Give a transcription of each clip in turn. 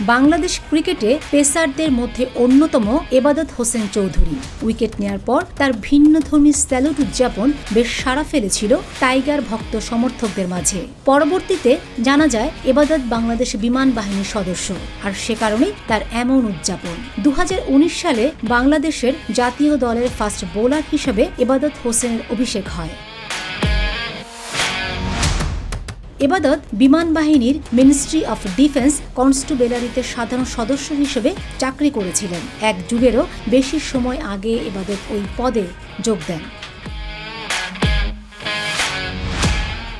বাংলাদেশ ক্রিকেটে পেসারদের মধ্যে অন্যতম এবাদত হোসেন চৌধুরী। উইকেট নেয়ার পর তার ভিন্নধর্মী স্যালুট উদযাপন বেশ সাড়া ফেলেছিল টাইগার ভক্ত সমর্থকদের মাঝে। পরবর্তীতে জানা যায়, এবাদত বাংলাদেশ বিমান বাহিনীর সদস্য। আর সে কারণেই তার এমন উদযাপন। দু হাজার উনিশ সালে বাংলাদেশের জাতীয় দলের ফার্স্ট বোলার হিসেবে এবাদত হোসেনের অভিষেক হয়। এবাদত বিমান বাহিনীর মিনিস্ট্রি অফ ডিফেন্স কনস্টেবলারিতে সাধারণ সদস্য হিসেবে চাকরি করেছিলেন। এক যুগেরও বেশি সময় আগে এবাদত ওই পদে যোগ দেন।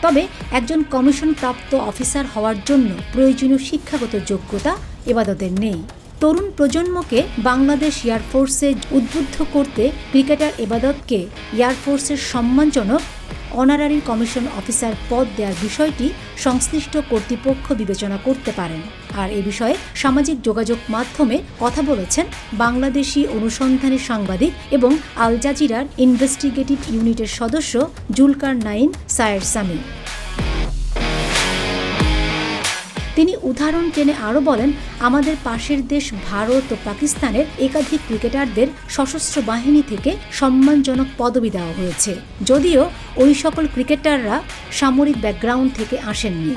তবে একজন কমিশন প্রাপ্ত অফিসার হওয়ার জন্য প্রয়োজনীয় শিক্ষাগত যোগ্যতা এবাদতের নেই। তরুণ প্রজন্মকে বাংলাদেশ এয়ারফোর্সে উদ্বুদ্ধ করতে ক্রিকেটার এবাদতকে এয়ারফোর্সের সম্মানজনক অনারারি কমিশন অফিসার পদ দেওয়ার বিষয়টি সংশ্লিষ্ট কর্তৃপক্ষ বিবেচনা করতে পারেন। আর এ বিষয়ে সামাজিক যোগাযোগ মাধ্যমে কথা বলেছেন বাংলাদেশি অনুসন্ধানী সাংবাদিক এবং আল জাজিরার ইনভেস্টিগেটিভ ইউনিটের সদস্য জুলকার নাইন সায়ের সামি তিনি উদাহরণ টেনে আরও বলেন, আমাদের পাশের দেশ ভারত ও পাকিস্তানের একাধিক ক্রিকেটারদের সশস্ত্র বাহিনী থেকে সম্মানজনক পদবি দেওয়া হয়েছে। যদিও ওই সকল ক্রিকেটাররা সামরিক ব্যাকগ্রাউন্ড থেকে আসেননি।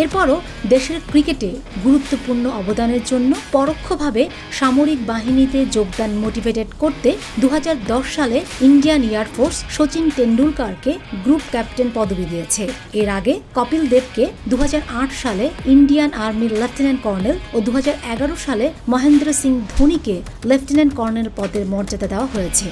এরপরও দেশের ক্রিকেটে গুরুত্বপূর্ণ অবদানের জন্য পরোক্ষভাবে সামরিক বাহিনীতে যোগদান মোটিভেটেড করতে দু হাজার দশ সালে ইন্ডিয়ান এয়ারফোর্স সচিন টেন্ডুলকারকে গ্রুপ ক্যাপ্টেন পদবি দিয়েছে। এর আগে কপিল দেবকে দু হাজার আট সালে ইন্ডিয়ান আর্মির লেফটেন্যান্ট কর্নেল ও দু হাজার এগারো সালে মহেন্দ্র সিং ধোনিকে লেফটেন্যান্ট কর্নেল পদের মর্যাদা দেওয়া হয়েছে।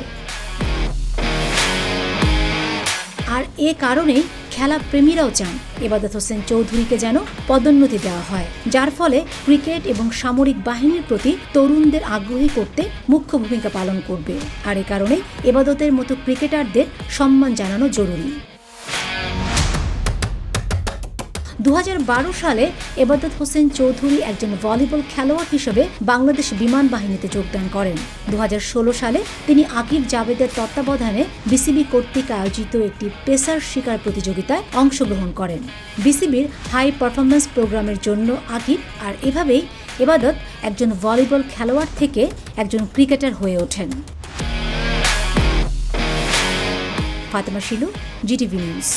আর এ কারণেই খেলা প্রেমীরাও চান। এবাদত হোসেন চৌধুরীকে যেন পদোন্নতি দেওয়া হয়, যার ফলে ক্রিকেট এবং সামরিক বাহিনীর প্রতি তরুণদের আগ্রহী করতে মুখ্য ভূমিকা পালন করবে। আর এ কারণে এবাদতের মতো ক্রিকেটারদের সম্মান জানানো জরুরি। দু হাজার বারো সালে এবাদত হোসেন চৌধুরী একজন ভলিবল খেলোয়াড় হিসেবে বাংলাদেশ বিমান বাহিনীতে যোগদান করেন। দু হাজার ষোলো সালে তিনি আকিব জাভেদের তত্ত্বাবধানে বিসিবি কর্তৃক আয়োজিত একটি পেসার শিকার প্রতিযোগিতায় অংশগ্রহণ করেন। বিসিবির হাই পারফরমেন্স প্রোগ্রামের জন্য আকিব আর এভাবেই এবাদত একজন ভলিবল খেলোয়াড় থেকে একজন ক্রিকেটার হয়ে ওঠেন। Fatema Shilu, GTV news.